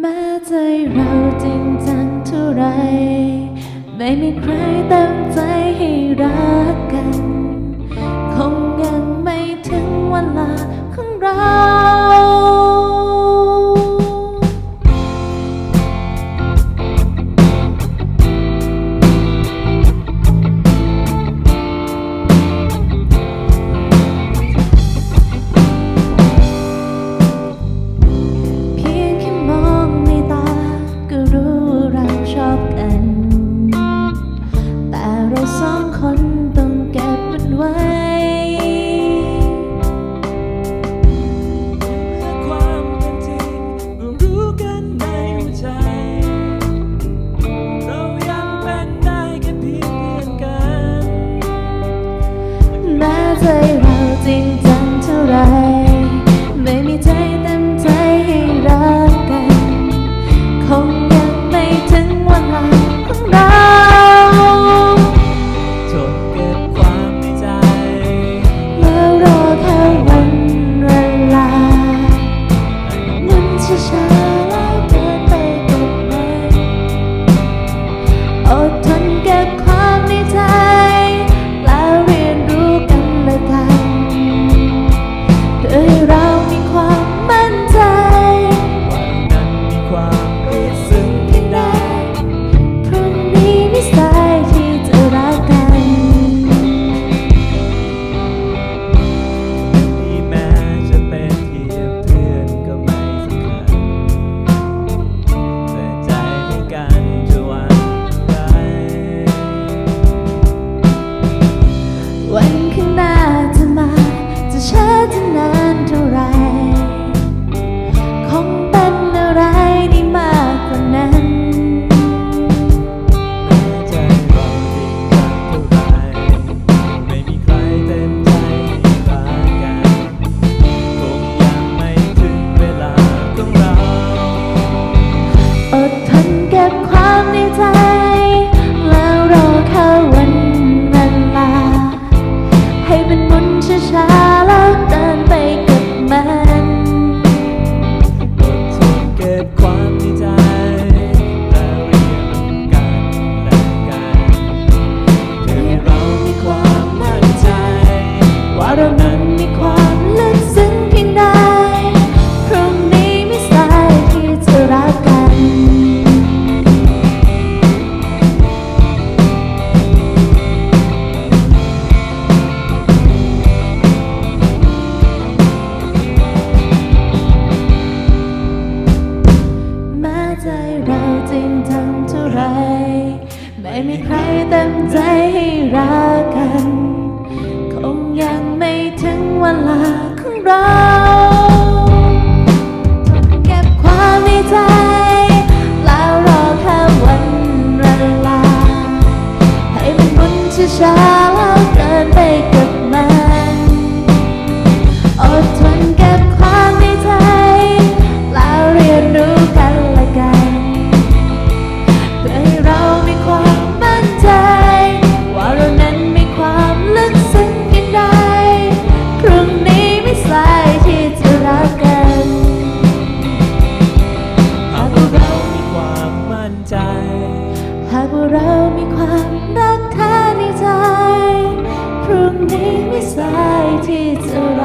แม้ใจเราจริงจังเท่าไร ไม่มีใครตั้งใจให้ 醉 เรานั้นมีความลึกซึ้งเพียงใดพรุ่งนี้ไม่สายที่จะรักกัน แม้ใจเราจริงทำเท่าไร ไม่มีใครเต็มใจให้เรา ช้าแล้เกินไปกับมันอดทนกับความในใจแล้วเรียนรู้กันละกันเพื่อให้เรามีความมั่นใจ ว่าเรานั้นมีความลึกซึ้งกันได้พรุ่งนี้ไม่สายที่จะรักกันหากเรามีความมั่นใจ หากเรามีความรักเธอ name is light, it's all.